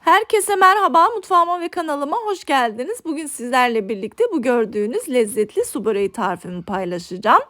Herkese merhaba, mutfağıma ve kanalıma hoş geldiniz. Bugün sizlerle birlikte bu gördüğünüz lezzetli su böreği tarifimi paylaşacağım.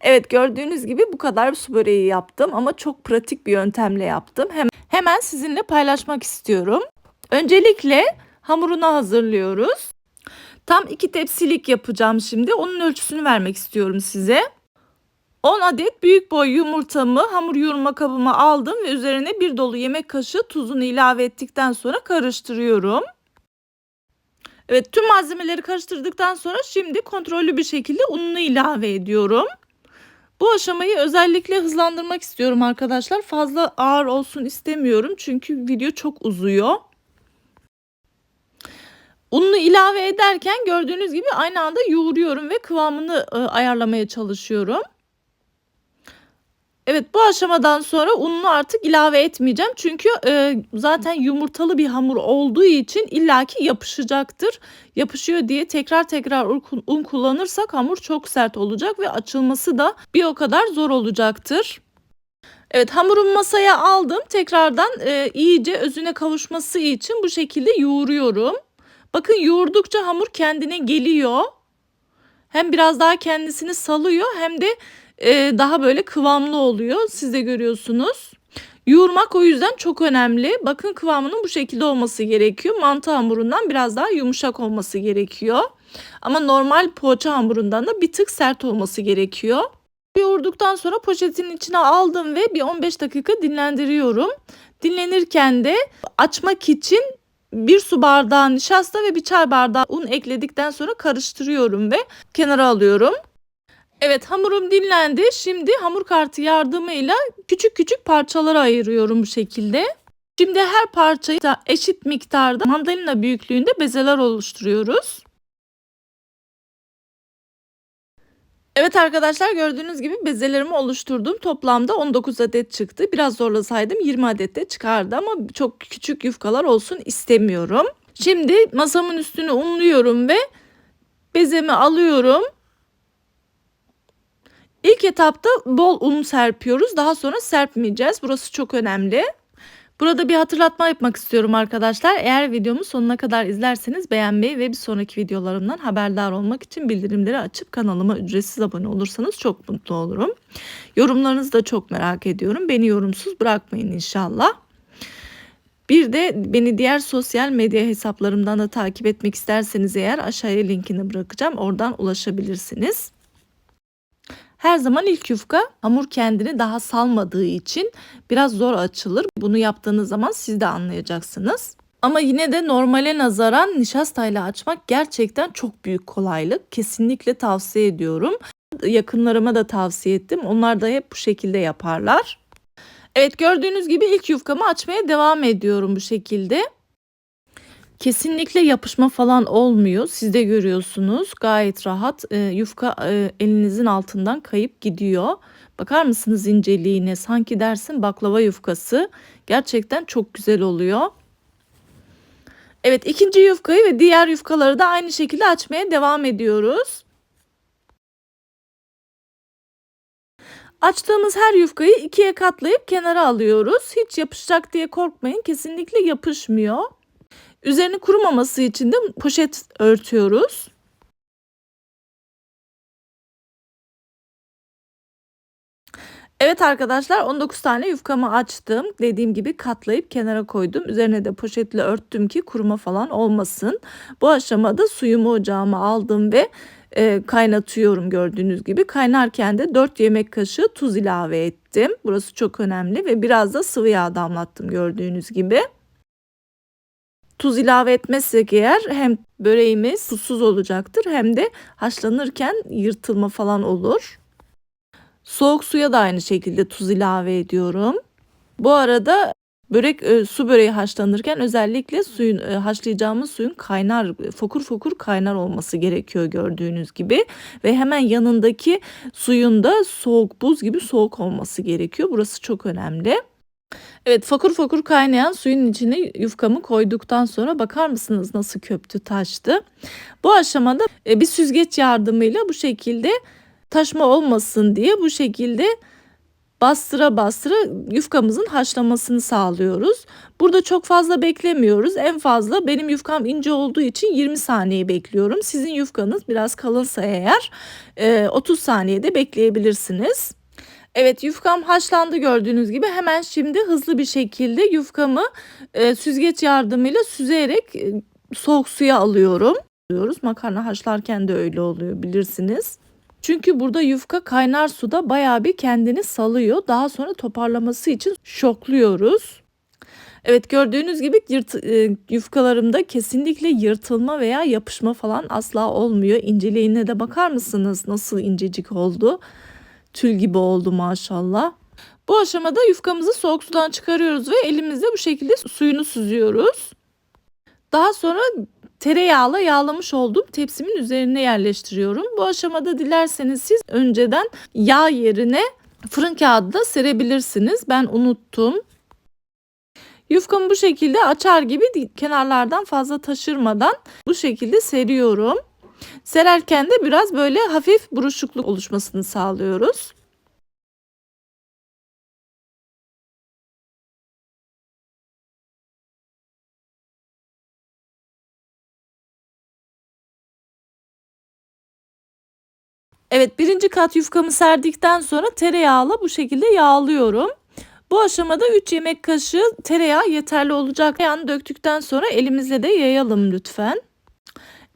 Evet gördüğünüz gibi bu kadar su böreği yaptım ama çok pratik bir yöntemle yaptım. Hemen, sizinle paylaşmak istiyorum. Öncelikle hamurunu hazırlıyoruz. Tam iki tepsilik yapacağım şimdi. Onun ölçüsünü vermek istiyorum size. 10 adet büyük boy yumurtamı hamur yoğurma kabıma aldım ve üzerine bir dolu yemek kaşığı tuzunu ilave ettikten sonra karıştırıyorum. Evet tüm malzemeleri karıştırdıktan sonra şimdi kontrollü bir şekilde ununu ilave ediyorum. Bu aşamayı özellikle hızlandırmak istiyorum arkadaşlar. Fazla ağır olsun istemiyorum çünkü video çok uzuyor. Ununu ilave ederken gördüğünüz gibi aynı anda yoğuruyorum ve kıvamını e, ayarlamaya çalışıyorum. Evet bu aşamadan sonra ununu artık ilave etmeyeceğim. Çünkü e, zaten yumurtalı bir hamur olduğu için illaki yapışacaktır. Yapışıyor diye tekrar tekrar un kullanırsak hamur çok sert olacak ve açılması da bir o kadar zor olacaktır. Evet hamurumu masaya aldım. Tekrardan e, iyice özüne kavuşması için bu şekilde yoğuruyorum. Bakın yoğurdukça hamur kendine geliyor. Hem biraz daha kendisini salıyor hem de e, daha böyle kıvamlı oluyor. Siz de görüyorsunuz. Yoğurmak o yüzden çok önemli. Bakın kıvamının bu şekilde olması gerekiyor. Mantı hamurundan biraz daha yumuşak olması gerekiyor. Ama normal poğaça hamurundan da bir tık sert olması gerekiyor. Yoğurduktan sonra poşetin içine aldım ve bir 15 dakika dinlendiriyorum. Dinlenirken de açmak için bir su bardağı nişasta ve bir çay bardağı un ekledikten sonra karıştırıyorum ve kenara alıyorum. Evet hamurum dinlendi. Şimdi hamur kartı yardımıyla küçük küçük parçalara ayırıyorum bu şekilde. Şimdi her parçayı da eşit miktarda mandalina büyüklüğünde bezeler oluşturuyoruz. Evet arkadaşlar gördüğünüz gibi bezelerimi oluşturdum. Toplamda 19 adet çıktı. Biraz zorlasaydım 20 adet de çıkardı ama çok küçük yufkalar olsun istemiyorum. Şimdi masamın üstünü unluyorum ve bezemi alıyorum. İlk etapta bol un serpiyoruz. Daha sonra serpmeyeceğiz. Burası çok önemli. Burada bir hatırlatma yapmak istiyorum arkadaşlar. Eğer videomu sonuna kadar izlerseniz beğenmeyi ve bir sonraki videolarımdan haberdar olmak için bildirimleri açıp kanalıma ücretsiz abone olursanız çok mutlu olurum. Yorumlarınızı da çok merak ediyorum. Beni yorumsuz bırakmayın inşallah. Bir de beni diğer sosyal medya hesaplarımdan da takip etmek isterseniz eğer aşağıya linkini bırakacağım. Oradan ulaşabilirsiniz. Her zaman ilk yufka hamur kendini daha salmadığı için biraz zor açılır. Bunu yaptığınız zaman siz de anlayacaksınız. Ama yine de normale nazaran nişastayla açmak gerçekten çok büyük kolaylık. Kesinlikle tavsiye ediyorum. Yakınlarıma da tavsiye ettim. Onlar da hep bu şekilde yaparlar. Evet gördüğünüz gibi ilk yufkamı açmaya devam ediyorum bu şekilde. Kesinlikle yapışma falan olmuyor. Siz de görüyorsunuz. Gayet rahat. E, yufka e, elinizin altından kayıp gidiyor. Bakar mısınız inceliğine? Sanki dersin baklava yufkası. Gerçekten çok güzel oluyor. Evet ikinci yufkayı ve diğer yufkaları da aynı şekilde açmaya devam ediyoruz. Açtığımız her yufkayı ikiye katlayıp kenara alıyoruz. Hiç yapışacak diye korkmayın. Kesinlikle yapışmıyor. Üzerini kurumaması için de poşet örtüyoruz. Evet arkadaşlar 19 tane yufkamı açtım. Dediğim gibi katlayıp kenara koydum. Üzerine de poşetle örttüm ki kuruma falan olmasın. Bu aşamada suyumu ocağıma aldım ve e, kaynatıyorum gördüğünüz gibi. Kaynarken de 4 yemek kaşığı tuz ilave ettim. Burası çok önemli ve biraz da sıvı yağ damlattım gördüğünüz gibi. Tuz ilave etmezsek eğer hem böreğimiz tuzsuz olacaktır hem de haşlanırken yırtılma falan olur. Soğuk suya da aynı şekilde tuz ilave ediyorum. Bu arada börek e, su böreği haşlanırken özellikle suyun e, haşlayacağımız suyun kaynar fokur fokur kaynar olması gerekiyor gördüğünüz gibi ve hemen yanındaki suyun da soğuk buz gibi soğuk olması gerekiyor. Burası çok önemli. Evet fokur fokur kaynayan suyun içine yufkamı koyduktan sonra bakar mısınız nasıl köptü taştı. Bu aşamada e, bir süzgeç yardımıyla bu şekilde taşma olmasın diye bu şekilde bastıra bastıra yufkamızın haşlamasını sağlıyoruz. Burada çok fazla beklemiyoruz. En fazla benim yufkam ince olduğu için 20 saniye bekliyorum. Sizin yufkanız biraz kalınsa eğer 30 e, saniyede bekleyebilirsiniz. Evet yufkam haşlandı gördüğünüz gibi hemen şimdi hızlı bir şekilde yufkamı e, süzgeç yardımıyla süzerek e, soğuk suya alıyorum. Makarna haşlarken de öyle oluyor bilirsiniz. Çünkü burada yufka kaynar suda bayağı bir kendini salıyor. Daha sonra toparlaması için şokluyoruz. Evet gördüğünüz gibi yırt, e, yufkalarımda kesinlikle yırtılma veya yapışma falan asla olmuyor. İnceliğine de bakar mısınız nasıl incecik oldu? Tül gibi oldu maşallah. Bu aşamada yufkamızı soğuk sudan çıkarıyoruz ve elimizle bu şekilde suyunu süzüyoruz. Daha sonra tereyağla yağlamış olduğum tepsimin üzerine yerleştiriyorum. Bu aşamada dilerseniz siz önceden yağ yerine fırın kağıdı da serebilirsiniz. Ben unuttum. Yufkamı bu şekilde açar gibi kenarlardan fazla taşırmadan bu şekilde seriyorum. Sererken de biraz böyle hafif buruşukluk oluşmasını sağlıyoruz. Evet birinci kat yufkamı serdikten sonra tereyağla bu şekilde yağlıyorum. Bu aşamada 3 yemek kaşığı tereyağı yeterli olacak. Tereyağını döktükten sonra elimizle de yayalım lütfen.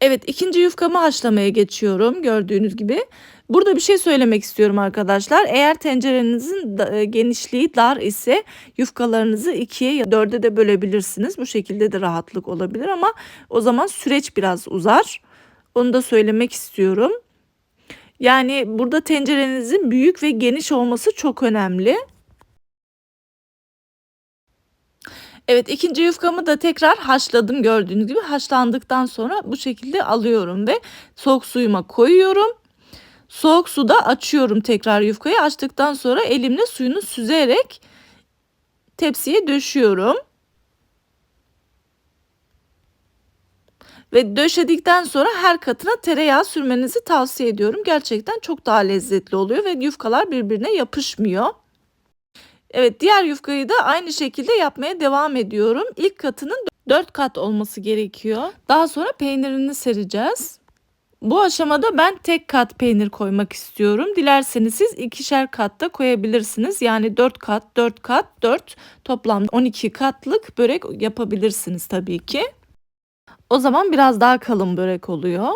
Evet ikinci yufkamı haşlamaya geçiyorum gördüğünüz gibi. Burada bir şey söylemek istiyorum arkadaşlar. Eğer tencerenizin e, genişliği dar ise yufkalarınızı ikiye ya dörde de bölebilirsiniz. Bu şekilde de rahatlık olabilir ama o zaman süreç biraz uzar. Onu da söylemek istiyorum. Yani burada tencerenizin büyük ve geniş olması çok önemli. Evet ikinci yufkamı da tekrar haşladım gördüğünüz gibi. Haşlandıktan sonra bu şekilde alıyorum ve soğuk suyuma koyuyorum. Soğuk suda açıyorum tekrar yufkayı. Açtıktan sonra elimle suyunu süzerek tepsiye döşüyorum. Ve döşedikten sonra her katına tereyağı sürmenizi tavsiye ediyorum. Gerçekten çok daha lezzetli oluyor ve yufkalar birbirine yapışmıyor. Evet diğer yufkayı da aynı şekilde yapmaya devam ediyorum. İlk katının 4 kat olması gerekiyor. Daha sonra peynirini sereceğiz. Bu aşamada ben tek kat peynir koymak istiyorum. Dilerseniz siz ikişer katta koyabilirsiniz. Yani 4 kat, 4 kat, 4 toplamda 12 katlık börek yapabilirsiniz tabii ki. O zaman biraz daha kalın börek oluyor.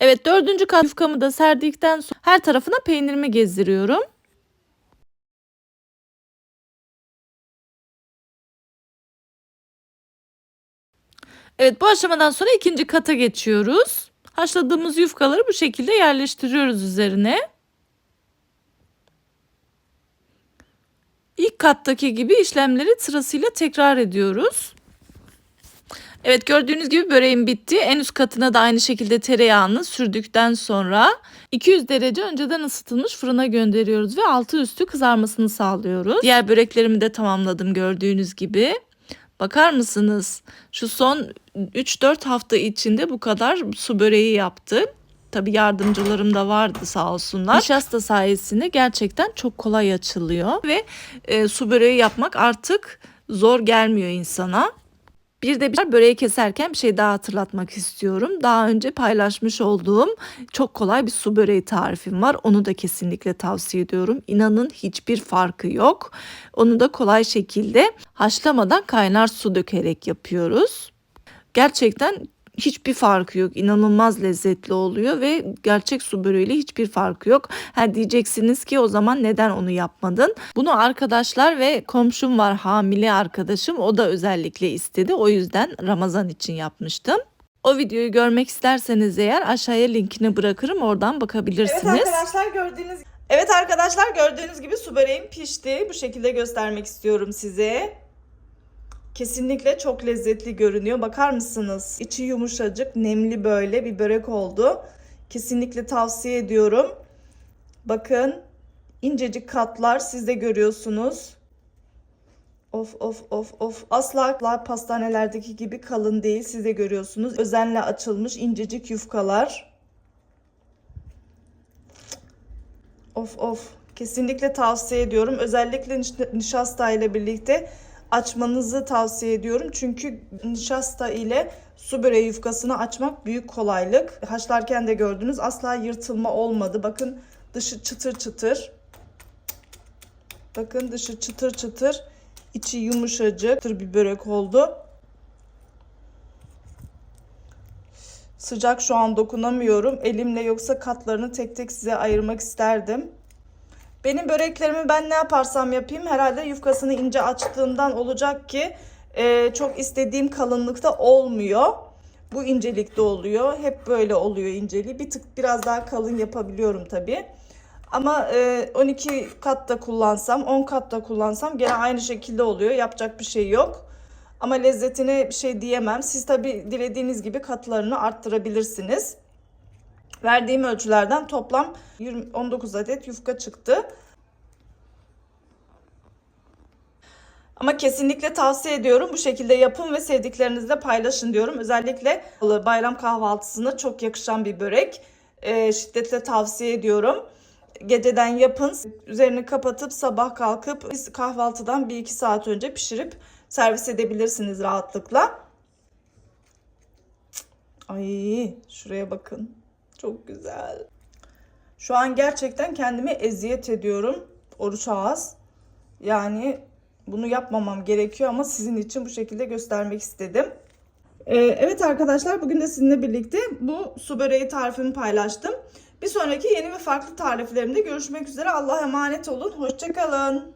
Evet dördüncü kat yufkamı da serdikten sonra her tarafına peynirimi gezdiriyorum. Evet bu aşamadan sonra ikinci kata geçiyoruz. Haşladığımız yufkaları bu şekilde yerleştiriyoruz üzerine. İlk kattaki gibi işlemleri sırasıyla tekrar ediyoruz. Evet gördüğünüz gibi böreğim bitti. En üst katına da aynı şekilde tereyağını sürdükten sonra 200 derece önceden ısıtılmış fırına gönderiyoruz ve altı üstü kızarmasını sağlıyoruz. Diğer böreklerimi de tamamladım gördüğünüz gibi. Bakar mısınız? Şu son 3-4 hafta içinde bu kadar su böreği yaptım. Tabi yardımcılarım da vardı sağ olsunlar. Nişasta sayesinde gerçekten çok kolay açılıyor ve e, su böreği yapmak artık zor gelmiyor insana. Bir de bir böreği keserken bir şey daha hatırlatmak istiyorum. Daha önce paylaşmış olduğum çok kolay bir su böreği tarifim var. Onu da kesinlikle tavsiye ediyorum. İnanın hiçbir farkı yok. Onu da kolay şekilde haşlamadan kaynar su dökerek yapıyoruz. Gerçekten hiçbir farkı yok. İnanılmaz lezzetli oluyor ve gerçek su böreğiyle hiçbir farkı yok. Ha diyeceksiniz ki o zaman neden onu yapmadın? Bunu arkadaşlar ve komşum var hamile arkadaşım o da özellikle istedi. O yüzden Ramazan için yapmıştım. O videoyu görmek isterseniz eğer aşağıya linkini bırakırım oradan bakabilirsiniz. Evet arkadaşlar gördüğünüz Evet arkadaşlar gördüğünüz gibi su böreğim pişti. Bu şekilde göstermek istiyorum size. Kesinlikle çok lezzetli görünüyor. Bakar mısınız? İçi yumuşacık, nemli böyle bir börek oldu. Kesinlikle tavsiye ediyorum. Bakın incecik katlar siz de görüyorsunuz. Of of of of. Asla pastanelerdeki gibi kalın değil. Siz de görüyorsunuz. Özenle açılmış incecik yufkalar. Of of. Kesinlikle tavsiye ediyorum. Özellikle niş- nişasta ile birlikte açmanızı tavsiye ediyorum. Çünkü nişasta ile su böreği yufkasını açmak büyük kolaylık. Haşlarken de gördünüz asla yırtılma olmadı. Bakın dışı çıtır çıtır. Bakın dışı çıtır çıtır. içi yumuşacık bir börek oldu. Sıcak şu an dokunamıyorum. Elimle yoksa katlarını tek tek size ayırmak isterdim. Benim böreklerimi ben ne yaparsam yapayım herhalde yufkasını ince açtığımdan olacak ki e, çok istediğim kalınlıkta olmuyor. Bu incelikte oluyor. Hep böyle oluyor inceliği. Bir tık biraz daha kalın yapabiliyorum tabii. Ama e, 12 kat da kullansam, 10 kat da kullansam gene aynı şekilde oluyor. Yapacak bir şey yok. Ama lezzetine bir şey diyemem. Siz tabii dilediğiniz gibi katlarını arttırabilirsiniz. Verdiğim ölçülerden toplam 20, 19 adet yufka çıktı. Ama kesinlikle tavsiye ediyorum. Bu şekilde yapın ve sevdiklerinizle paylaşın diyorum. Özellikle bayram kahvaltısına çok yakışan bir börek. Ee, şiddetle tavsiye ediyorum. Geceden yapın. Üzerini kapatıp sabah kalkıp kahvaltıdan 1-2 saat önce pişirip servis edebilirsiniz rahatlıkla. Ay şuraya bakın. Çok güzel. Şu an gerçekten kendimi eziyet ediyorum. Oruç ağız. Yani bunu yapmamam gerekiyor ama sizin için bu şekilde göstermek istedim. Ee, evet arkadaşlar bugün de sizinle birlikte bu su böreği tarifimi paylaştım. Bir sonraki yeni ve farklı tariflerimde görüşmek üzere. Allah'a emanet olun. Hoşçakalın.